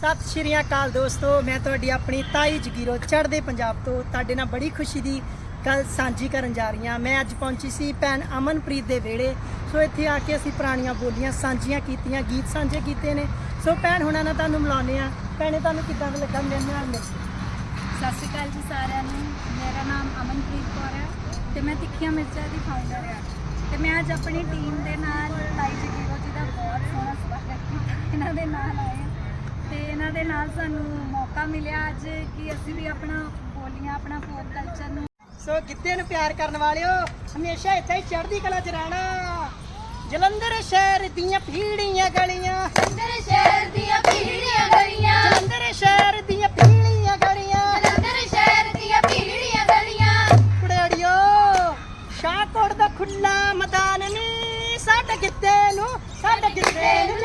ਸਤਿ ਸ਼੍ਰੀ ਅਕਾਲ ਦੋਸਤੋ, ਮੈਂ ਤੁਹਾਡੀ ਆਪਣੀ ਤਾਈ ਜਗੀਰੋ ਚੜ੍ਹਦੇ ਪੰਜਾਬ ਤੋਂ। ਤੁਹਾਡੇ ਨਾਲ ਬੜੀ ਖੁਸ਼ੀ ਦੀ ਗੱਲ ਸਾਂਝੀ ਕਰਨ ਜਾ ਰਹੀ ਹਾਂ। ਮੈਂ ਅੱਜ ਪਹੁੰਚੀ ਸੀ ਭੈਣ ਅਮਨਪ੍ਰੀਤ ਦੇ ਵਿਹੜੇ। ਸੋ ਇੱਥੇ ਆ ਕੇ ਅਸੀਂ ਪੁਰਾਣੀਆਂ ਬੋਲੀਆਂ ਸਾਂਝੀਆਂ ਕੀਤੀਆਂ, ਗੀਤ ਸਾਂਝੇ ਕੀਤੇ ਨੇ। ਸੋ ਭੈਣ, ਹੁਣਾਂ ਨਾਲ ਤੁਹਾਨੂੰ ਮਿਲਾਉਂਦੇ ਆ ਭੈਣੇ, ਤੁਹਾਨੂੰ ਕਿੱਦਾਂ ਦਾ ਲੱਗਾ ਮੇਰੇ ਨਾਲ ਮਿਲ ਸਤਿ ਸ਼੍ਰੀ ਅਕਾਲ ਜੀ ਸਾਰਿਆਂ ਨੂੰ। ਮੇਰਾ ਨਾਮ ਅਮਨਪ੍ਰੀਤ ਕੌਰ ਹੈ ਤੇ ਮੈਂ ਤਿੱਖੀਆਂ ਮਿਰਚਾਂ ਦੀ ਫਾਊਂਡਰ ਹਾਂ। ਤੇ ਮੈਂ ਅੱਜ ਆਪਣੀ ਟੀਮ ਦੇ ਨਾਲ ਲਾਈ ਜਗੀਰੋ ਜੀ ਦਾ ਬਹੁਤ ਸੋਹਣਾ ਸਵਾਗਤ ਕੀਤਾ। ਇਹਨਾਂ ਦੇ ਨਾਲ ਆਏ ਤੇ ਇਹਨਾਂ ਦੇ ਨਾਲ ਸਾਨੂੰ ਮੌਕਾ ਮਿਲਿਆ ਅੱਜ ਕਿ ਅਸੀਂ ਵੀ ਆਪਣਾ ਬੋਲੀਆਂ ਆਪਣਾ ਫੋਕ ਕਲਚਰ ਨੂੰ ਸੋ ਗਿੱਧੇ ਨੂੰ ਪਿਆਰ ਕਰਨ ਵਾਲਿਓ ਹਮੇਸ਼ਾ ਇੱਥੇ ਹੀ ਚੜ੍ਹਦੀ ਕਲਾ 'ਚ ਰਹਿਣਾ। ਜਲੰਧਰ ਸ਼ਹਿਰ ਦੀਆਂ ਭੀੜੀਆਂ ਗਲੀਆਂ। ਜਲੰਧਰ ਸ਼ਹਿਰ ਦੀਆਂ ਪੀੜੀਆਂ ਗਲੀਆਂ। ਜਲੰਧਰ ਸ਼ਹਿਰ ਦੀਆਂ ਭੀੜੀਆਂ ਗਲੀਆਂ। ਜਲੰਧਰ ਸ਼ਹਿਰ ਦੀਆਂ ਪੀੜੀਆਂ ਗਲੀਆਂ। ਕੁੜੜਿਓ ਸ਼ਾਹਕੋਟ ਦਾ ਖੁੱਲਾ ਮੈਦਾਨ ਨੀ। ਸਾਡੇ ਗਿੱਧੇ ਨੂੰ ਸਾਡੇ ਗਿੱਧੇ ਨੂੰ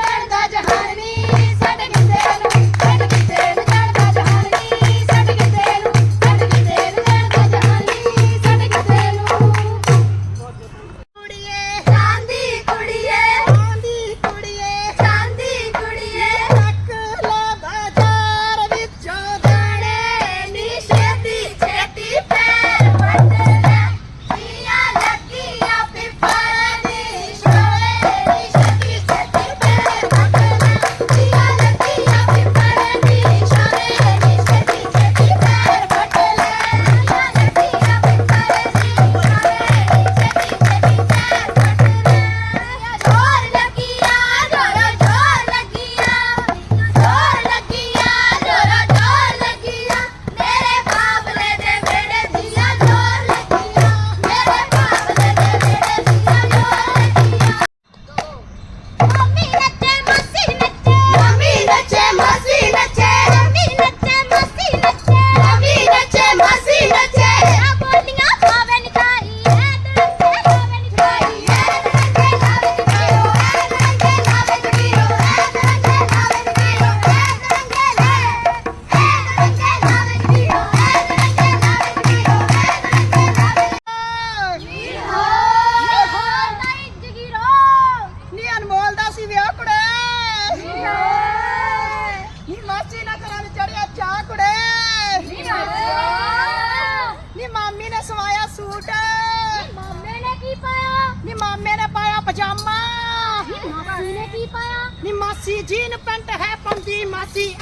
ਮਾਸੀ ਜੀਨ ਪੈਂਟ ਹੈ ਪੰਦੀ ਮਾਸੀ।